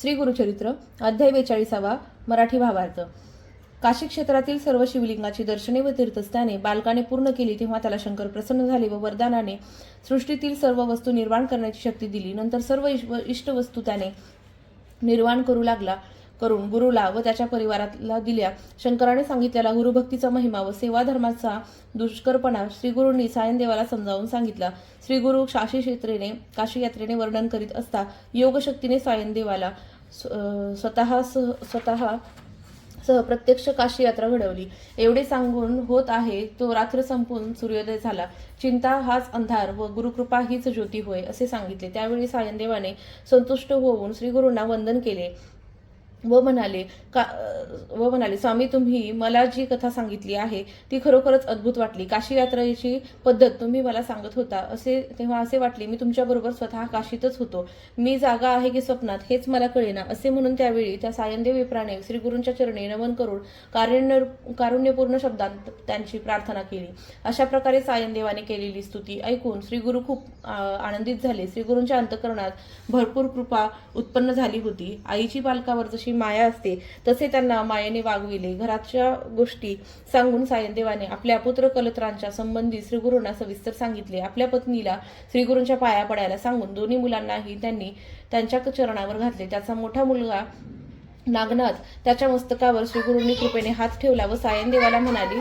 श्री गुरुचरित्र अध्याय बेचाळीसावा मराठी भावार्थ. काशी क्षेत्रातील सर्व शिवलिंगाची दर्शने व तीर्थस्थाने बालकाने पूर्ण केली तेव्हा त्याला शंकर प्रसन्न झाले व वरदानाने सृष्टीतील सर्व वस्तू निर्माण करण्याची शक्ती दिली. नंतर सर्व इष्ट वस्तू त्याने निर्माण करू लागला. करून गुरुला व त्याच्या परिवाराला दिल्या. शंकराने सांगितलेला गुरुभक्तीचा महिमा व सेवा धर्माचा दुष्करपणा श्रीगुरूंनी सायनदेवाला समजावून सांगितला. श्रीगुरु काशी क्षेत्रेने काशी यात्रेने वर्णन करीत असता योगशक्तीने सायनदेवाला स्वतः स्वतः सह प्रत्यक्ष काशी यात्रा घडवली. एवढे सांगून होत आहे तो रात्र संपून सूर्योदय झाला. चिंता हाच अंधार व गुरुकृपा हीच ज्योती होय असे सांगितले. त्यावेळी सायनदेवाने संतुष्ट होऊन श्रीगुरूंना वंदन केले. व म्हणाले का व म्हणाले स्वामी तुम्ही मला जी कथा सांगितली आहे ती खरोखरच अद्भुत वाटली. काशी यात्रेची पद्धत तुम्ही मला सांगत होता असे तेव्हा असे वाटले मी तुमच्याबरोबर स्वतः काशीतच होतो. मी जागा आहे की स्वप्नात हेच मला कळेना. असे म्हणून त्यावेळी त्या सायनदेव विप्राने श्रीगुरूंच्या चरणी नमन करून कारुण्य कारुण्यपूर्ण शब्दांत त्यांची प्रार्थना केली. अशा प्रकारे सायनदेवाने केलेली स्तुती ऐकून श्रीगुरू खूप आ, आनंदित झाले. श्रीगुरूंच्या अंतकरणात भरपूर कृपा उत्पन्न झाली होती. आईची पालकावर जशी माया असते तसे त्यांना मायेने वागविले. घराच्या गोष्टी सांगून सायनदेवाने आपल्या पुत्र कलत्रांच्या संबंधी श्रीगुरूंना सविस्तर सांगितले. आपल्या पत्नीला श्रीगुरूंच्या पाया पडायला सांगून दोन्ही मुलांनाही त्यांनी त्यांच्या चरणावर घातले. त्याचा मोठा मुलगा नागनाथ त्याच्या मस्तकावर श्रीगुरूंनी कृपेने हात ठेवला व सायनदेवाला म्हणाली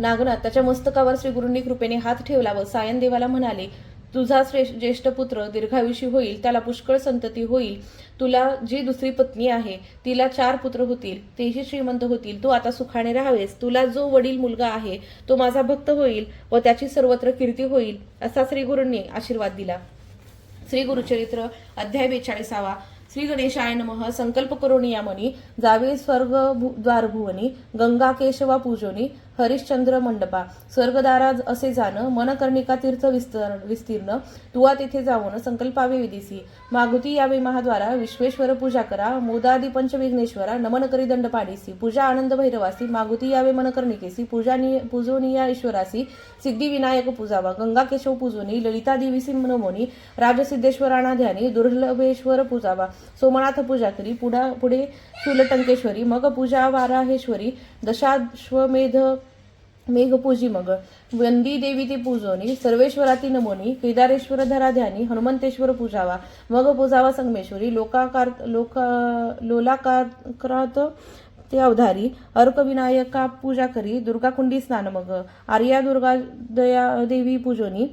नागनाथ त्याच्या मस्तकावर श्रीगुरूंनी कृपेने हात ठेवला व सायनदेवाला म्हणाले तुझा श्रेष्ठ ज्येष्ठ पुत्र दीर्घायुषी होईल त्याला पुष्कळ संतती होईल. तुला जी दुसरी पत्नी आहे तिला चार पुत्र होतील तेही श्रीमंत होतील. तू आता सुखाने राहावेस. तुला जो वडील मुलगा आहे तो माझा भक्त होईल व त्याची सर्वत्र कीर्ती होईल असा श्रीगुरूंनी आशीर्वाद दिला. श्री गुरुचरित्र अध्याय बेचाळीसावा. श्री गणेशाय नमः. संकल्प करोनी यामनी जावे स्वर्ग भु- द्वारभुवनी. गंगा केशवा पूजोनी हरिश्चंद्र मंडपा. स्वर्गदारा असे जाणं मनकर्णिका तीर्थ विस्तर विस्तीर्ण तुवा तेथे जाऊन संकल्पावे विदिसी. मागुती यावे महाद्वारा विश्वेश्वर पूजा करा मोदादी पंचविघ्नेश्वरा नमन करी दंड पाडीसी. पूजा आनंद भैरवासी मागुती यावे मनकर्णिकेसी पूजा पूजोनिया ईश्वरासी सिद्धिविनायक पूजावा गंगा केशव पूजोनी ललिता देवीसी नमोनी राजसिद्धेश्वराणा ध्यानी दुर्लभेश्वर पूजावा. सोमनाथ पूजा करी पुढा पुढे शूलटंकेश्वरी मग पूजा वाराहेश्वरी दशाश्वमेध मेघपूजी मग. वंदी देवी ती पूजोनी सर्वेश्वराती नमोनी केदारेश्वर धराध्यानी हनुमंतेश्वर पूजावा मग पूजावा संगमेश्वरी लोकाकार लोका लोलाकारात ते अवधारी अर्कविनायका पूजा करी दुर्गाकुंडी स्नान मग आर्या दुर्गा दया देवी पूजोनी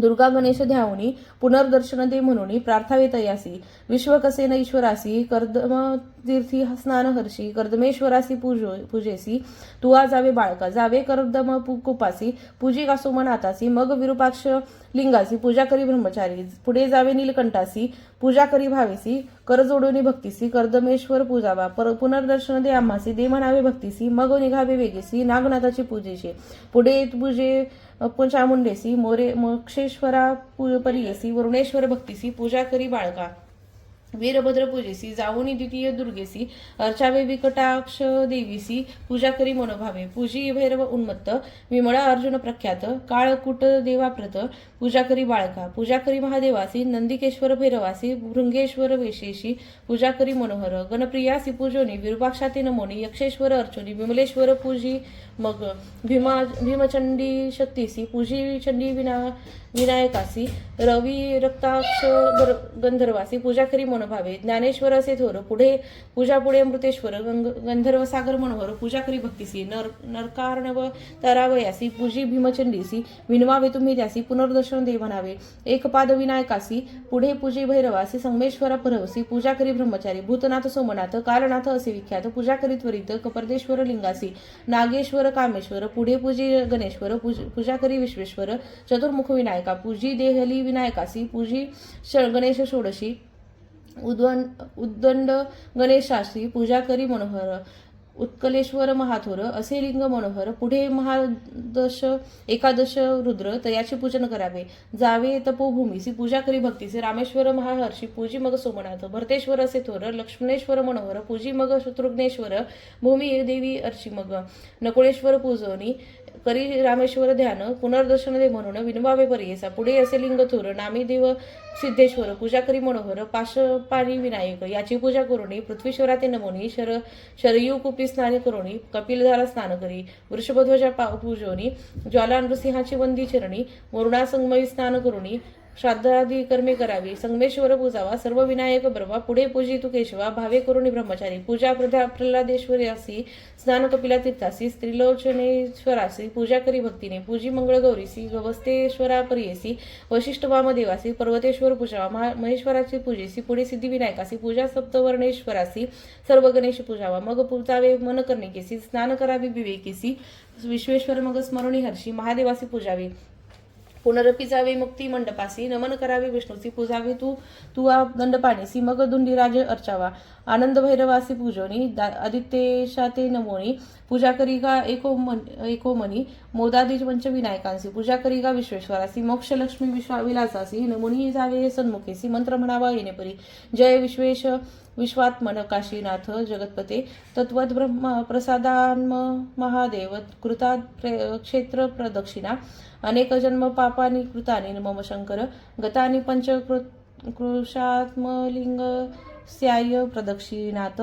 दुर्गा गणेश ध्यावणी पुनर्दर्शन दे म्हणून प्रार्थावेतयासी विश्वकसेन ईश्वरासी कर्दम तीर्थी स्नान हर्षी कर्दमेश्वरासी पूजो पूजेसी. तुआ जावे बाळका जावे कर्दम पु- कुपासी. पूजी कासोमनाथासी मग विरूपाक्ष लिंगासी पूजा करी ब्रह्मचारी. पुढे जावे नीलकंठासी. पूजा करी भावेसी कर जोडोनी भक्तीसी कर्दमेश्वर पूजावा पर पुनर्दर्शन दे आम्हासी दे म्हणावे भक्तीसी मग निघावे वेगेसी नागनाथाची पूजेशी. पुढे पूजे चामुंडेसी मोरे मोक्षेश्वरा पु- परियेसी वरुणेश्वर भक्तीसी पूजा करी बाळका. वीरभद्र पूजेसी जाऊनी द्वितीय दुर्गेसी अर्चावे विकटाक्ष देवीसी पूजा करी मनोभावे पूजी भैरव उन्मत्त विमळा अर्जुन प्रख्यात काळकुट देवाप्रत पूजा करी बाळका पूजा करी महादेवासी नंदिकेश्वर भैरवासी भृंगेश्वर वेशेशी पूजा करी मनोहर गणप्रियासी पूजोनी विरूपाक्षाती नमोनी यक्षेश्वर अर्चोनी विमलेश्वर पूजी मग भीमा भीमचंडी शक्तीसी पूजी चंडी विना विनायकासी रवी रक्ताक्ष गंधर्वासी पूजा करी मनोभावे ज्ञानेश्वर असे थोर पुढे पूजा पुढे अमृतेश्वर गंग- गंधर्व सागर मनोहर पूजा करी भक्तीसी नर नरकार्णव तरावयासी पूजी भीमचंडीसी विनवावे तुम्ही त्यासी पुनर्दर्शन दे म्हणावे एकपाद विनायकासी पुढे पूजी भैरवासी संगमेश्वरा परवसी पूजा करी ब्रह्मचारी भूतनाथ सोमनाथ कालनाथ असे विख्यात पूजा करी त्वरित कपर्देश्वर लिंगासी नागेश्वर कामेश्वर पुढे पूजी गणेश्वर पूज- पूजा करी विश्वेश्वर चतुर्मुख विनायका पूजी देहली विनायकासी पूजी गणेश षोडशी उद्वन उद्दंड गणेशाशी पूजा करी मनोहर. उत्कलेश्वर महाथोर असे लिंग मनोहर पुढे महादश एकादश रुद्र तयाचे पूजन करावे. जावे तपोभूमीसी पूजा करी भक्तीसी रामेश्वर महाहर्षी. पूजी मग सोमनाथ. भरतेश्वर असे थोर. लक्ष्मणेश्वर मनोहर. पूजी मग शत्रुघ्नेश्वर. भूमी देवी अर्ची मग. नकुळेश्वर पूजोनी. करी रामेश्वर ध्यान. पुनर्दर्शन दे म्हणून विनवावे पर्येसा. पुढे असे लिंग थोर. नामी देव सिद्धेश्वर. पूजा करी मनोहर. पाशपाणी विनायक. याची पूजा करुणी. पृथ्वीश्वराते नमोनी. शर शरयू कुपी स्नान करुणी कपिलधारा स्नान करी वृषभध्वजा पा पूजोनी ज्वाला नृसिंहाची वंदी चरणी वरुणासंगमयी स्नान करुणी श्राद्धादी कर्मे करावी संगमेश्वर पूजावा सर्व विनायक बरवा पुढे पूजी तू केशवा भावे करुणी ब्रह्मचारी पूजा प्रधा प्रल्हादेश्वरासी स्नान कपिला तीर्थासी स्त्रिलोचनेश्वरासी पूजा करी भक्तीने पूजी मंगळ गौरीसी गवस्तेश्वरा परियेसी वशिष्ठ वामदेवासी पर्वतेश्वर पूजावा महा महेश्वराची पूजेसी पुढे सिद्धिविनायकासी पूजा सप्तवर्णेश्वरासी सर्व गणेश पूजावा मग पूजावे मन कर्णिकेसी स्नान करावी विवेकेसी विश्वेश्वर मग स्मरणी हर्षी महादेवासी पूजावी पुनरपी जावे मुक्ती मंडपासी नमन करावे विष्णूची पूजावे तू तू आ दंडपाणीसी मग दुंडीराज अर्चावा. आनंद भैरवासी पूजोनी दा- आदित्येशाते नमोनी पूजा करी गा एको मन एको मनी मोदादी पंच विनायकांसी पूजा करी गा विश्वेश्वरासी मोक्ष लक्ष्मी विश्वा विलासासी नमोनी जावे सन्मुखेसी मंत्र म्हणावा येणेपरी. जय विश्वेश विश्वात्मन काशीनाथ जगतपते तत्वत ब्रह्म प्रसादान्म महादेव कृता प्रे- क्षेत्र प्रदक्षिणा अनेक जन्म पापानि कृतानि मम शंकर गतानी पंच कृषात्मलिंग स्याय प्रदक्षिणात.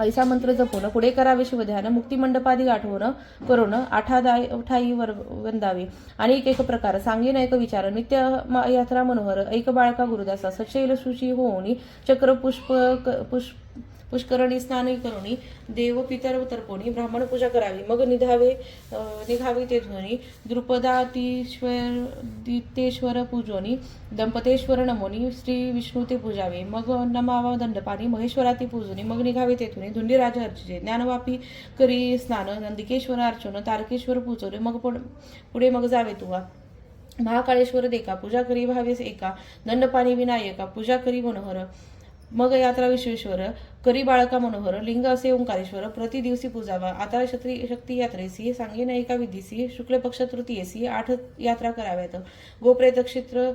ऐसा मंत्र जपून पुढे करावे शिवध्यान मुक्तिमंडपादी गाठवणं करून आठादाय ठाई वर वंदावे. आणि एक एक प्रकार सांगेन एक विचार नित्य यात्रा मनोहर एक बाळका गुरुदासा सचैल सुशी होऊनी चक्र पुष्प क- पुष्प पुष्करणी स्नान करुणी देव पितर तर्पणी ब्राह्मण पूजा करावी. मग निधावे निघावे ते ध्वनी. द्रुपदातीश्वर दितेश्वर पूजोनी दंपतेश्वर नमोनी श्री विष्णू ते पूजावे. मग नमावा दंडपाणी महेश्वराती पूजोनी. मग निघावे तेथुनी धुंडी राजा अर्चिते ज्ञानवापी करी स्नान. नंदिकेश्वर अर्चन. तारकेश्वर पूजवले मग पुढ- पुढे मग जावे तुवा. महाकाळेश्वर देका. पूजा करी भावेस एका. दंडपाणी विनायका. पूजा करी मनोहर. मग यात्रा विश्वेश्वर करी बाळका मनोहर लिंग असे ओंकारेश्वर प्रतिदिवसी पूजावा आता क्षत्री शक्ती यात्रेसी सांगे नायिका विधीसी शुक्ल पक्ष तृतीयसी आठ यात्रा कराव्यात. गोप्रेतक्षित्र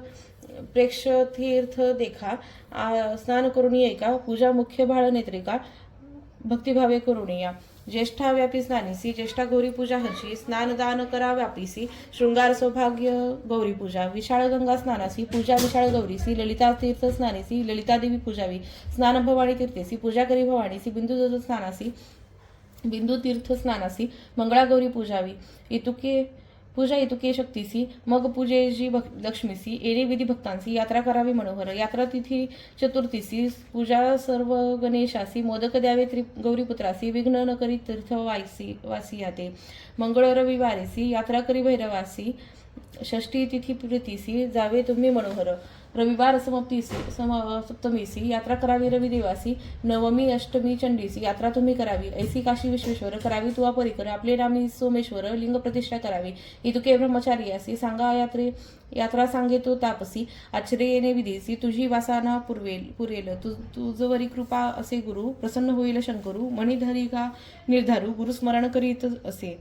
प्रेक्षतीर्थ देखा स्नान करून एका पूजा मुख्य बाळ नेत्रिका भक्तिभावे करुणिया या. ज्येष्ठा व्यापी ज्येष्ठा गौरी पूजा हर्षी स्नान दान करा व्यापीसी शृंगार सौभाग्य गौरी पूजा विशाळ गंगा स्नानासी पूजा विशाळ गौरीसी ललिता तीर्थ स्नानीसी ललिता देवी पूजावी स्नान भवानी तीर्थेसी पूजा करी भवानीसी बिंदू स्नानासी बिंदू तीर्थ स्नानासी मंगळागौरी पूजावी इतुके पूजा इतुके शक्तीसी मग पूजेची भक् लक्ष्मीसी एरे विधी भक्तांसी यात्रा करावी मनोहर यात्रा तिथी चतुर्थीसी पूजा सर्व गणेशासी मोदक द्यावे त्रि गौरीपुत्रासी विघ्न न करी तीर्थवासी वासी याते. मंगळ रविवारीसी यात्रा करी भैरवासी षष्ठी तिथी प्रीतीसी जावे तुम्ही मनोहर. रविवार समाप्तीसी सम सप्तमीसी यात्रा करावी रवी देवासी नवमी अष्टमी चंडीसी यात्रा तुम्ही करावी. ऐसी काशी विश्वेश्वर करावी तुवा परिकर आपले नामी सोमेश्वर लिंग प्रतिष्ठा करावी. इतुके ब्रह्मचारी असी सांगा यात्रे यात्रा सांगे तो तापसी आश्रयेने विधीसी तुझी वासाना पुरवेल पुरेल. तु तुझवरी कृपा असे गुरु प्रसन्न होईल शंकरू मणिधरी का निर्धारू गुरुस्मरण करीत असे.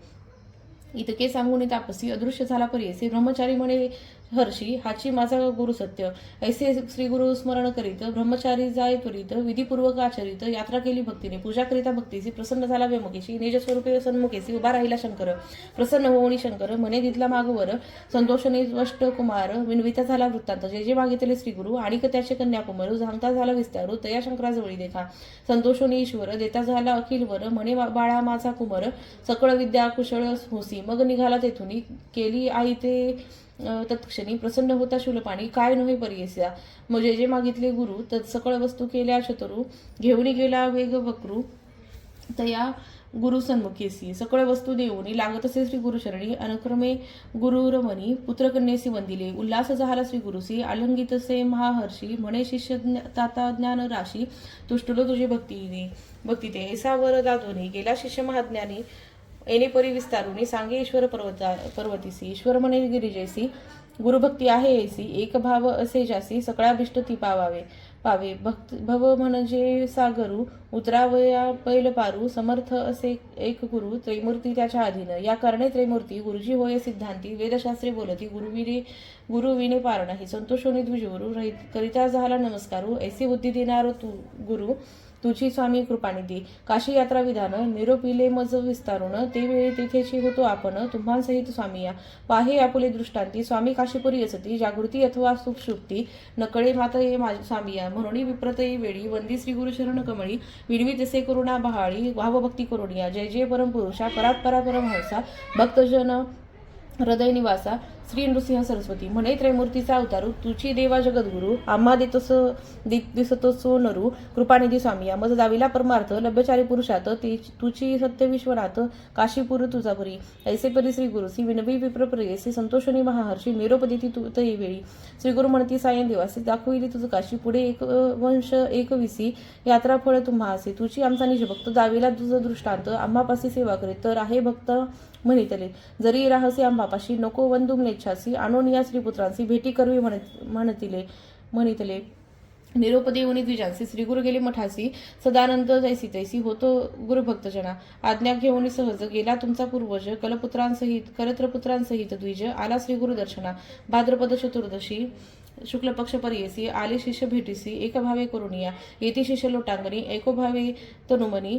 इतके सांगून तापसी अदृश्य झाला परियसे ब्रह्मचारी म्हणे हर्षी हाची माझा गुरु सत्य. ऐसे श्री गुरु स्मरण करीत ब्रह्मचारी जाय त्वरित विधीपूर्वक आचरित यात्रा केली भक्तीने. पूजा करिता भक्तीसी प्रसन्न झाला व्यमुखेशी निजस्वरूपे सन्मुखेशी सन्मुखेसी उभा राहिला शंकर. प्रसन्न होऊनी शंकर मने दितला मागवर संतोषने वष्ट कुमार विनविता झाला वृत्तांत. जे जे मागितले श्री गुरु आणि त्याचे कन्याकुमार झांगता झाला विस्तार तया शंकराजवळी देखा. संतोषोनी ईश्वर देता झाला अखिलवर म्हणे बाळा माझा कुमार सकळ विद्या कुशळ होसी. मग निघाला तेथून केली आई ते तत्क्षणी प्रसन्न होता शूलपाणी. काय नव्हे परियस्या मग जे जे मागितले गुरु तत् सकळ वस्तू केल्या चतुरू घेऊन गेला वेग वक्रू. तया गुरु सन्मुखेसी सकळ वस्तू देऊनी लागत असे श्री गुरुशरणी अनुक्रमे गुरुरमणी पुत्रकन्येसी वंदिले उल्हास झाला श्री गुरुसी आलंगितसे महाहर्षी म्हणे शिष्य ताता ज्ञान राशी तुष्टलो तुझे भक्तीने भक्ती ते ऐसावर दादोनी गेला शिष्य महाज्ञानी येणे परी विस्तारुनी सांगे ईश्वर पर्वता पर्वतीसी ईश्वर म्हणे गिरिजेसी गुरुभक्ती आहे ऐसी एक भाव असे जासी सकळाभिष्ट ती पावावे. पावे. भक्त भव म्हणजे सागरू उतरावया पैल पारू समर्थ असे एक गुरु त्रैमूर्ती त्याच्या अधीन. या कारणे त्रैमूर्ती गुरुजी होय सिद्धांती वेदशास्त्री बोलती गुरुविने गुरुविने पारण. ही संतोषोनी द्विजगुरु रहित करिता झाला नमस्कारू ऐसी बुद्धी देणारो तू गुरु तुझी स्वामी कृपानिधी. काशी यात्रा विधान निरोपिले मज विस्तारून ते वेळी तिथेची होतो आपण तुम्हासहित स्वामी या. पाहे आपुले दृष्टांती स्वामी काशीपुरी असती जागृती अथवा सुखशुक्ती नकळे माता ये माझ स्वामी या. म्हणून विप्रतये वेळी वंदी श्री गुरुचरण कमळी. विडवी तसे करुणा बहाळी भावभक्ती करुणिया. जय जय परमपुरुषा परात परा परमहंसा. भक्तजन हृदय निवासा. श्री नृसिंह सरस्वती. म्हणे त्रयमूर्तीचा अवतारू तुझी देवा जगद्गुरु आम्हा देतोस दि- दिसतो सो नरू कृपानिधी स्वामी. मज दाविला परमार्थ लभ्यचारी पुरुषात ते तुझी सत्य विश्वनाथ काशीपुर तुझापुरी ऐसे परी श्री गुरु श्री विनवी श्री संतोषणी महाहर्षी निरोपदी तू तई वेळी. श्री गुरु म्हणती सायन देवासी दाखविली तुझं काशी. पुढे एक वंश एक विसी यात्रा फळ तुम्हा असे. तुझी आमचा निज भक्त दाविला तुझं दृष्टांत आम्हापासी सेवा करीत. तर आहे भक्त म्हणितले. जरी राहसी आम्हापाशी नको वंदुम इच्छासी आणून या श्रीपुत्रांसी भेटी करवी म्हणत म्हणतिले म्हणितले. निरोप उनी द्विजांसी श्री गुरु गेले मठासी सदानंद जैसी तैसी होतो गुरुभक्तजना आज्ञा घेऊन सहज गेला तुमचा पूर्वज कलपुत्रांसहित करत्रपुत्रांसहित द्विज आला श्री गुरुदर्शना भाद्रपद चतुर्दशी शुक्ल पक्ष परियसी आले शिष्य भेटीसी एकभावे करुणिया येती शिष्य लोटांगणी एकोभावे तनुमनी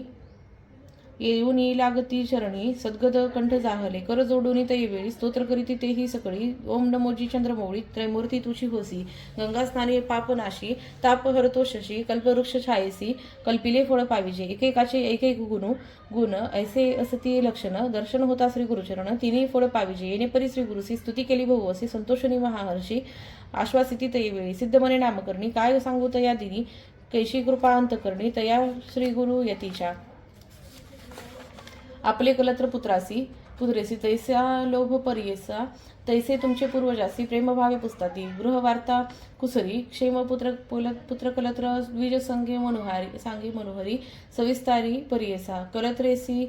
येऊन लागती शरणी. सद्गद कंठ जाहले. कर जोडून तई वेळी स्तोत्र करीती तेही सकळी. ओम नमोजी चंद्रमौळी. त्रैमूर्ती तुझी होसी गंगा स्नाने पापनाशी ताप हरतो शशी. कल्पवृक्ष छायसी. कल्पिले फळ पाविजे. एकेकाचे एक एक गुण गुण. ऐसे असती लक्षण. दर्शन होता श्री गुरुचरण. तिनेही फळ पाविजे. येणे परी श्री गुरुसी. स्तुती केली भाऊ असे. संतोषणी महाहर्षी. आश्वासिती तई वेळी सिद्धमने नामकरणी. काय सांगू तया दिनी? कैशी कृपा अंतकरणी. तया श्री गुरु यतीच्या. आपले कलत्र पुत्रासी पुत्रेसी तैसा लोभ परियेसा तैसे तुमचे पूर्वजासी प्रेमभावे पुस्ताती गृहवार्ता कुसरी क्षेमपुत्र पुत्र कलत्र द्विज संगे मनोहारी सांगे मनोहरी सविस्तारी परियेसा कलत्रेसी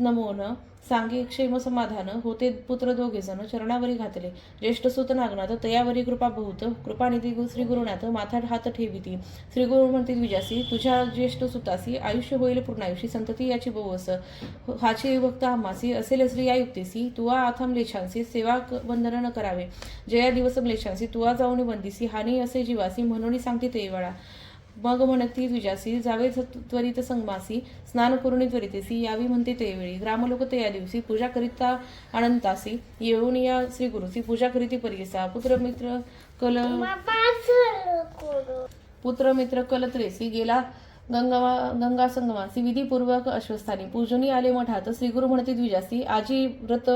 नमोन सांगे क्षेम समाधान होते पुत्र दोघे जण चरणावरी घातले. ज्येष्ठ सुत नागनाथ तयावरी कृपा बहुत कृपानिधी श्री गुरुनाथ माथा हात ठेविती. श्री गुरु म्हणते विजासी तुझ्या ज्येष्ठ सुतासी आयुष्य होईल पूर्णायुषी संतती याची बहुवस हाची भक्त आम्हासी असेल श्री या युक्तीसी तुवा आथम लेछांसी सेवा क- वंदन न करावे. जया दिवस लेछांसी तुवा जाऊन वंदिसी हानी असे जीवासी म्हणून सांगते ते वेळा. मग म्हणती द्विजासी जावे त्वरित संगमासी स्नान करुणी त्वरितेसी यावी म्हणते ते वेळी ग्रामलोक ते या दिवशी पूजा करिता अनंतासी येऊन या श्री गुरुसी पूजा करीती परियसा. पुत्रमित्र कल पुत्रमित्र कलत्रेसी गेला गंगा गंगा संगमासी विधीपूर्वक अश्वस्थानी. पूजनी आले मठात श्रीगुरु म्हणते द्विजासी आजी व्रत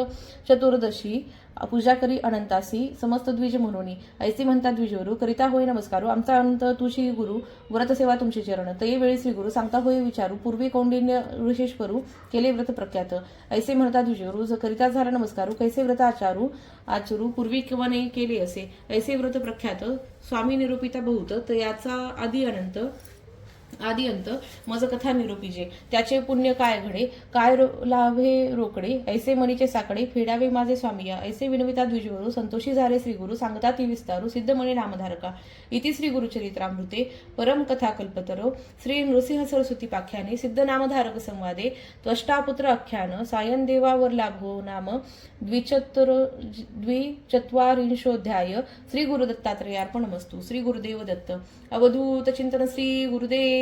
चतुर्दशी पूजा करी अनंतासी समस्त द्विज म्हणून. ऐसी म्हणतात द्विजगुरु करिता होय नमस्कारू. आमचा अनंत तुझी गुरु व्रतसेवा तुमचे चरण. तये वेळी श्री गुरु सांगता होय विचारू पूर्वी कौंडिन्य विशेष करू केले व्रत प्रख्यात. ऐसे म्हणतात द्विजगुरु ज करिता झाला नमस्कारू कैसे व्रत आचारू आचरू पूर्वी किंवा नाही केले असे. ऐसे व्रत प्रख्यात स्वामी निरूपिता बहुत याचा आदी अनंत आदी अंत मज कथा निरूपीजे त्याचे पुण्य काय घडे? काय रो- लाभे रोकडे? ऐसे मनीचे साकडे फेडावे माझे स्वामिया ऐसे विनविता द्विजवरू संतोषी झाले श्री गुरु सांगता ती विस्तारू सिद्धमणी नामधारका. इति श्री गुरुचरित्रामृते परम कथा कल्पतरो श्री नृसिंह सरस्वती पाख्याने सिद्ध नामधारक संवादे त्वष्टापुत्र आख्यान सायन देवावर लाभो नाम द्विचत्तर द्विचत्वारिंशोध्याय श्री गुरु मस्तू श्री गुरुदेव दत्त अवधूत चिंतन श्री गुरुदेव.